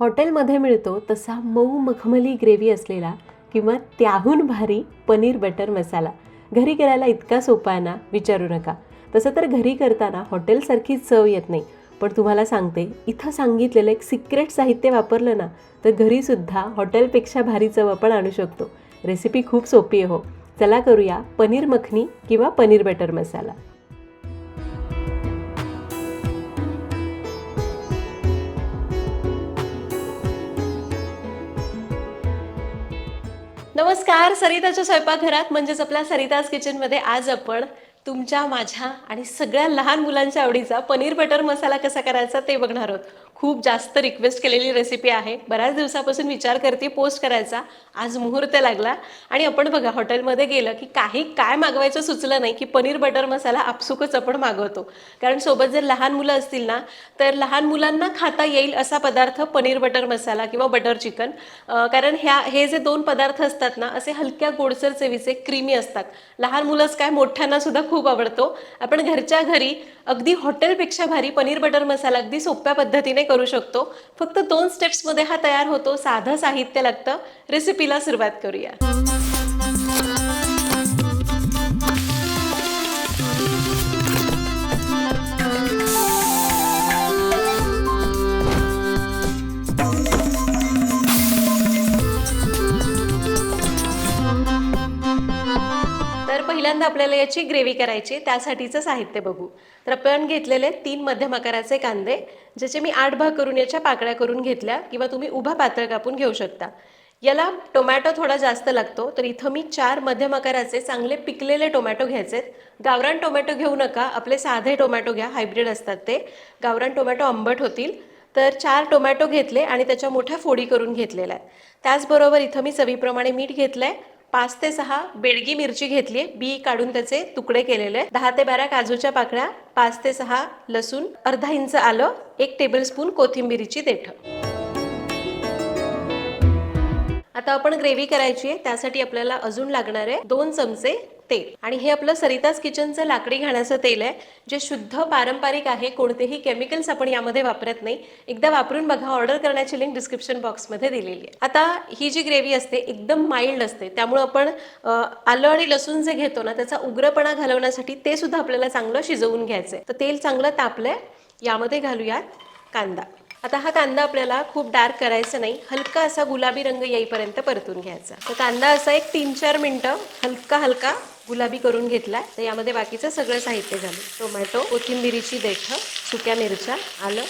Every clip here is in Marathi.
हॉटेलमध्ये मिळतो तसा मऊ मखमली ग्रेव्ही असलेला किंवा त्याहून भारी पनीर बटर मसाला. घरी करायला इतका सोपा आहे ना विचारू नका. तसं तर घरी करताना हॉटेलसारखी चव येत नाही. पण तुम्हाला सांगते इथं सांगितलेलं एक सिक्रेट साहित्य वापरलं ना तर घरीसुद्धा हॉटेलपेक्षा भारी चव आपण आणू शकतो. रेसिपी खूप सोपी आहे हो. चला करूया पनीर मखनी किंवा पनीर बटर मसाला. नमस्कार सरिताच्या स्वयंपाकघरात म्हणजेच आपल्या सरिताज किचनमध्ये आज आपण तुमच्या माझ्या आणि सगळ्या लहान मुलांच्या आवडीचा पनीर बटर मसाला कसा करायचा ते बघणार आहोत. खूप जास्त रिक्वेस्ट केलेली रेसिपी आहे. बऱ्याच दिवसापासून विचार करते पोस्ट करायचा. आज मुहूर्त लागला. आणि आपण बघा हॉटेलमध्ये गेलं की काही काय मागवायचं सुचलं नाही की पनीर बटर मसाला आपसुकच आपण मागवतो. कारण सोबत जर लहान मुलं असतील ना तर लहान मुलांना खाता येईल असा पदार्थ पनीर बटर मसाला किंवा बटर चिकन कारण ह्या हे जे दोन पदार्थ असतात ना असे हलक्या गोडसर चवीचे क्रीमी असतात. लहान मुलंच काय मोठ्यांना सुद्धा खूप आवडतो. आपण घरच्या घरी अगदी हॉटेलपेक्षा भारी पनीर बटर मसाला अगदी सोप्या पद्धतीने करू करू शकतो. फक्त दोन स्टेप्समध्ये हा तयार होतो. साधं साहित्य लागतं. रेसिपीला सुरुवात करूया. आपल्याला याची ग्रेव्ही करायची त्यासाठीचं साहित्य बघू. तर आपण घेतलेले तीन मध्यम आकाराचे कांदे ज्याचे मी आठ भाग करून याच्या पाकळ्या करून घेतल्या किंवा तुम्ही उभा पातळ कापून घेऊ शकता. याला टोमॅटो थोडा जास्त लागतो तर इथं मी चार मध्यम आकाराचे चांगले पिकलेले टोमॅटो घ्यायचेत गावरान टोमॅटो घेऊ नका आपले साधे टोमॅटो घ्या हायब्रिड असतात ते. गावरान टोमॅटो आंबट होतील. तर चार टोमॅटो घेतले आणि त्याच्या मोठ्या फोडी करून घेतलेल्या आहेत. त्याचबरोबर इथं मी चवीप्रमाणे मीठ घेतलं आहे पाच ते सहा बेडगी मिरची घेतली बी काढून त्याचे तुकडे केलेले दहा ते बारा काजूच्या पाकळ्या पाच ते सहा लसूण अर्धा इंच आलं एक टेबलस्पून कोथिंबिरीची देठ. आता आपण ग्रेव्ही करायची आहे. त्यासाठी आपल्याला अजून लागणार आहे दोन चमचे तेल. आणि हे आपलं सरिताज किचनचं लाकडी घाण्याचं तेल आहे जे शुद्ध पारंपरिक आहे कोणतेही केमिकल्स आपण यामध्ये वापरत नाही. एकदा वापरून बघा ऑर्डर करण्याची लिंक डिस्क्रिप्शन बॉक्समध्ये दिलेली आहे. आता ही जी ग्रेव्ही असते एकदम माइल्ड असते. त्यामुळे आपण आलं आणि लसूण जे घेतो ना त्याचा उग्रपणा घालवण्यासाठी ते सुद्धा आपल्याला चांगलं शिजवून घ्यायचं आहे तर तेल चांगलं तापलंय यामध्ये घालूयात कांदा. आता हा कांदा आपल्याला खूप डार्क करायचा नाही हलका असा गुलाबी रंग येईपर्यंत परतून घ्यायचा. तर कांदा असा एक तीन चार मिनटं हलका हलका गुलाबी करून घेतला तर यामध्ये बाकीचं सगळं साहित्य झालं. टोमॅटो कोथिंबिरीची देठं सुक्या मिरच्या आलं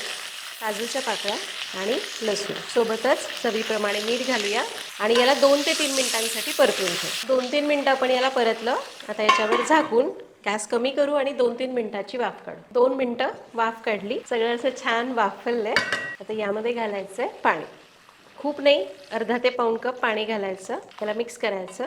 काजूच्या पाकळ्या आणि लसूण. सोबतच चवीप्रमाणे मीठ घालूया आणि याला दोन ते तीन मिनिटांसाठी परतून घेऊ. दोन तीन मिनिटं आपण याला परतलं. आता याच्यावर झाकून गॅस कमी करू आणि दोन तीन मिनिटाची वाफ काढू. दोन मिनटं वाफ काढली. सगळं असं छान वाफललंय आता यामध्ये घालायचं आहे पाणी. खूप नाही अर्धा ते पाऊण कप पाणी घालायचं. त्याला मिक्स करायचं.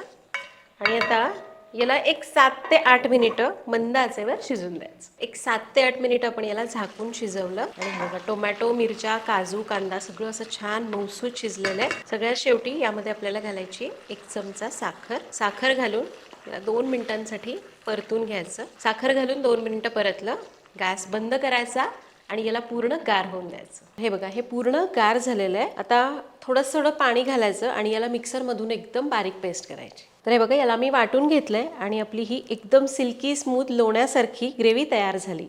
आणि आता याला एक सात ते आठ मिनिटं मंद आचेवर शिजून द्यायचं. एक सात ते आठ मिनिटं आपण याला झाकून शिजवलं. आणि बघा टोमॅटो मिरच्या काजू कांदा सगळं असं छान मौसूत शिजलेलं आहे. सगळ्यात शेवटी यामध्ये आपल्याला घालायची एक चमचा साखर. साखर घालून याला दोन मिनिटांसाठी परतून घ्यायचं. साखर घालून दोन मिनिटं परतलं गॅस बंद करायचा आणि याला पूर्ण गार होऊन द्यायचं. हे बघा हे पूर्ण गार झालेलं आहे. आता थोडंसं थोडं पाणी घालायचं आणि याला मिक्सरमधून एकदम बारीक पेस्ट करायची. तर हे बघा याला मी वाटून घेतलं आहे आणि आपली ही एकदम सिल्की स्मूथ लोण्यासारखी ग्रेव्ही तयार झाली.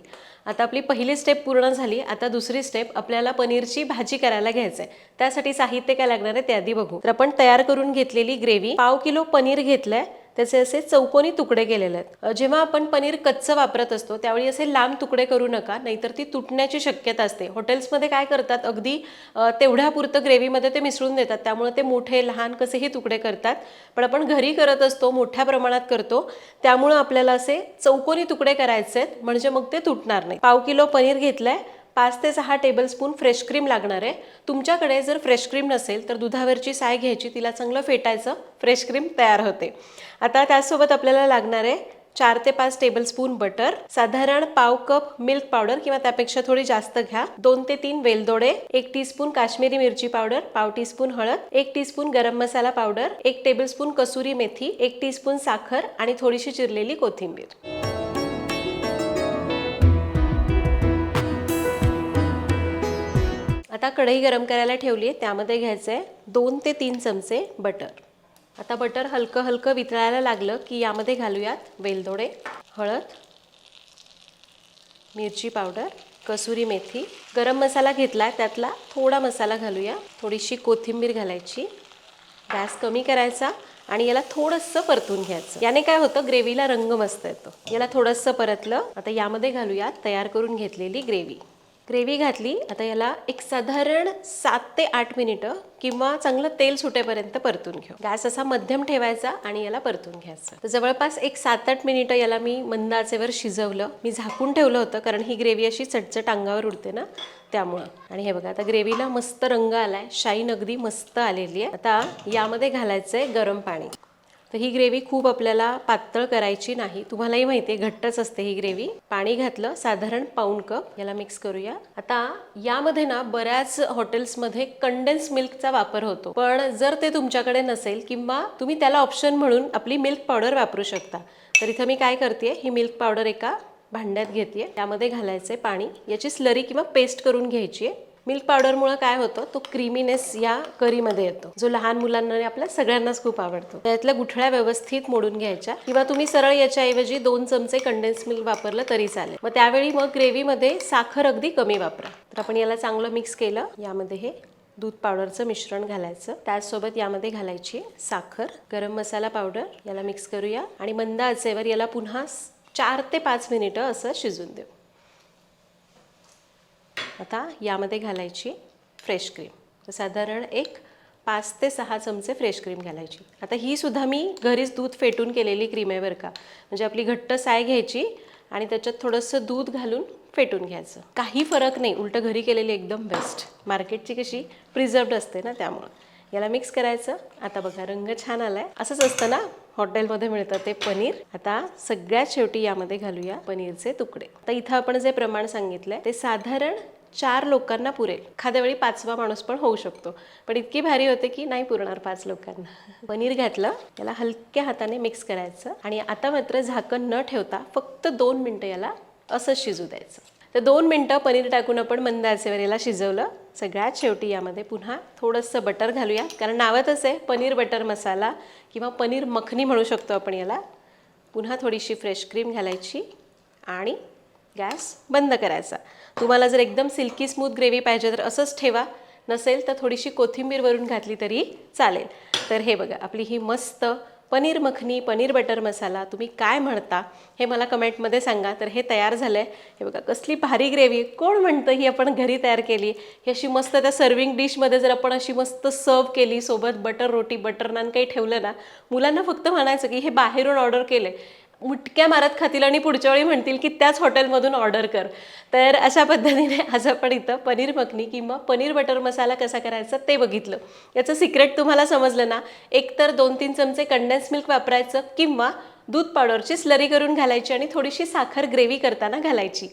आता आपली पहिली स्टेप पूर्ण झाली. आता दुसरी स्टेप आपल्याला पनीरची भाजी करायला घ्यायचं आहे त्यासाठी साहित्य काय लागणार आहे ते आधी बघू. तर आपण तयार करून घेतलेली ग्रेव्ही पाव किलो पनीर घेतलंय. त्याचे असे चौकोनी तुकडे केलेले आहेत. जेव्हा आपण पनीर कच्चं वापरत असतो त्यावेळी असे लांब तुकडे करू नका नाहीतर ती तुटण्याची शक्यता असते. हॉटेल्समध्ये काय करतात अगदी तेवढ्यापुरतं ग्रेव्हीमध्ये ते मिसळून देतात. त्यामुळे ते मोठे लहान कसेही तुकडे करतात. पण आपण घरी करत असतो मोठ्या प्रमाणात करतो त्यामुळं आपल्याला असे चौकोनी तुकडे करायचे आहेत म्हणजे मग ते तुटणार नाही. पाव किलो पनीर घेतलंय पाच ते सहा टेबलस्पून फ्रेश क्रीम लागणार आहे. तुमच्याकडे जर फ्रेश क्रीम नसेल तर दुधावरची साय घ्यायची तिला चांगलं फेटायचं फ्रेश क्रीम तयार होते. आता त्यासोबत आपल्याला लागणार आहे चार ते पाच टेबलस्पून बटर साधारण पाव कप मिल्क पावडर किंवा त्यापेक्षा थोडी जास्त घ्या. दोन ते तीन वेलदोडे एक टीस्पून काश्मीरी मिरची पावडर पाव टीस्पून हळद एक टीस्पून गरम मसाला पावडर एक टेबलस्पून कसुरी मेथी एक टीस्पून साखर आणि थोडीशी चिरलेली कोथिंबीर. आता कढई गरम करायला ठेवली आहे. त्यामध्ये घ्यायचं आहे दोन ते तीन चमचे बटर. आता बटर हलकं हलकं वितळायला लागलं की यामध्ये घालूयात वेलदोडे हळद मिरची पावडर कसुरी मेथी. गरम मसाला घेतला त्यातला थोडा मसाला घालूया. थोडीशी कोथिंबीर घालायची. गॅस कमी करायचा आणि याला थोडंसं परतून घ्यायचं. याने काय होतं ग्रेव्हीला रंग मस्त येतो. याला थोडंसं परतलं आता यामध्ये घालूयात तयार करून घेतलेली ग्रेव्ही. ग्रेव्ही घातली. आता याला एक साधारण सात ते आठ मिनिटं किंवा चांगलं तेल सुटेपर्यंत परतून घेऊ. गॅस असा मध्यम ठेवायचा आणि याला परतून घ्यायचं. तर जवळपास एक सात आठ मिनिटं याला मी मंद आचेवर शिजवलं. मी झाकून ठेवलं होतं कारण ही ग्रेव्ही अशी चटचट अंगावर उडते ना त्यामुळं. आणि हे बघा आता ग्रेव्हीला मस्त रंग आलाय. शाईन अगदी मस्त आलेली आहे. आता यामध्ये घालायचं आहे गरम पाणी. तर ही ग्रेव्ही खूप आपल्याला पातळ करायची नाही. तुम्हालाही माहिती आहे घट्टच असते ही ग्रेव्ही. पाणी घातलं साधारण पाऊण कप. याला मिक्स करूया. आता यामध्ये ना बऱ्याच हॉटेल्समध्ये कंडेन्स मिल्कचा वापर होतो. पण जर ते तुमच्याकडे नसेल किंवा तुम्ही त्याला ऑप्शन म्हणून आपली मिल्क पावडर वापरू शकता. तर इथं मी काय करते ही मिल्क पावडर एका भांड्यात घेते त्यामध्ये घालायचे पाणी. याची स्लरी किंवा पेस्ट करून घ्यायची आहे मिल्क पावडरमुळे काय होतं? तो क्रीमीनेस या करीमध्ये येतो. जो लहान मुलांना आपल्या सगळ्यांनाच खूप आवडतो. त्यातल्या गुठळ्या व्यवस्थित मोडून घ्यायच्या. किंवा तुम्ही सरळ याच्याऐवजी दोन चमचे कंडेन्स मिल्क वापरलं तरी चालेल. मग त्यावेळी मग ग्रेव्हीमध्ये साखर अगदी कमी वापरा. तर आपण याला चांगलं मिक्स केलं. यामध्ये हे दूध पावडरचं मिश्रण घालायचं. त्याचसोबत यामध्ये घालायची साखर गरम मसाला पावडर. याला मिक्स करूया. आणि मंद आचेवर याला पुन्हा चार ते पाच मिनिटं असं शिजून देऊ. आता यामध्ये घालायची फ्रेश क्रीम. साधारण एक पाच ते सहा चमचे फ्रेश क्रीम घालायची. आता ही सुद्धा मी घरीच दूध फेटून केलेली क्रीम आहे बरं का. म्हणजे आपली घट्ट साय घ्यायची आणि त्याच्यात थोडंसं दूध घालून फेटून घ्यायचं. काही फरक नाही उलटं घरी केलेली एकदम बेस्ट मार्केटची कशी प्रिझर्वड असते ना त्यामुळं. याला मिक्स करायचं. आता बघा रंग छान आलाय. असंच असतं ना हॉटेलमध्ये मिळतं ते पनीर. आता सगळ्यात शेवटी यामध्ये घालूया पनीरचे तुकडे. आता इथं आपण जे प्रमाण सांगितलंय ते साधारण चार लोकांना पुरेल. एखाद्या वेळी पाचवा माणूस पण होऊ शकतो. पण इतकी भारी होते की नाही पुरणार पाच लोकांना. पनीर घातलं त्याला हलक्या हाताने मिक्स करायचं आणि आता मात्र झाकण न ठेवता फक्त दोन मिनटं याला असंच शिजू द्यायचं. तर दोन मिनटं पनीर टाकून आपण मंद आचेवर याला शिजवलं. सगळ्यात शेवटी यामध्ये पुन्हा थोडंसं बटर घालूया. कारण नावातच आहे पनीर बटर मसाला किंवा पनीर मखनी म्हणू शकतो आपण याला. पुन्हा थोडीशी फ्रेश क्रीम घालायची आणि गॅस बंद करायचा. तुम्हाला जर एकदम सिल्की स्मूथ ग्रेव्ही पाहिजे तर असंच ठेवा. नसेल तर थोडीशी कोथिंबीर वरून घातली तरी चालेल. तर हे बघा आपली ही मस्त पनीर मखनी पनीर बटर मसाला तुम्ही काय म्हणता हे मला कमेंटमध्ये सांगा. तर हे तयार झालं आहे हे बघा कसली भारी ग्रेव्ही. कोण म्हणतं ही आपण घरी तयार केली? ही अशी मस्त त्या सर्विंग डिशमध्ये जर आपण अशी मस्त सर्व केली सोबत बटर रोटी बटर नान काही ठेवलं ना मुलांना फक्त म्हणायचं की हे बाहेरून ऑर्डर केलं मुटक्या मारत खातील आणि पुढच्या वेळी म्हणतील की त्याच हॉटेलमधून ऑर्डर कर. तर अशा पद्धतीने आज आपण इथं पनीर मखनी किंवा पनीर बटर मसाला कसा करायचा ते बघितलं. याचं सिक्रेट तुम्हाला समजलं ना? एकतर दोन तीन चमचे कंडेन्स मिल्क वापरायचं किंवा दूध पावडरची स्लरी करून घालायची आणि थोडीशी साखर ग्रेव्ही करताना घालायची.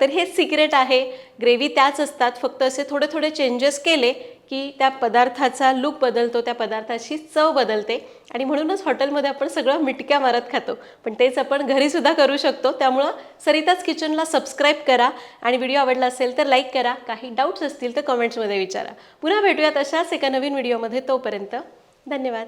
तर हेच सिक्रेट आहे. ग्रेव्ही त्याच असतात. फक्त असे थोडे थोडे चेंजेस केले की त्या पदार्थाचा लुक बदलतो त्या पदार्थाची चव बदलते. आणि म्हणूनच हॉटेलमध्ये आपण सगळं मिटक्या मारत खातो. पण तेच आपण घरीसुद्धा करू शकतो. त्यामुळं सरिताच किचनला सबस्क्राईब करा. आणि व्हिडिओ आवडला असेल तर लाईक करा. काही डाऊट्स असतील तर कमेंट्समध्ये विचारा. पुन्हा भेटूयात अशाच एका नवीन व्हिडिओमध्ये तोपर्यंत धन्यवाद.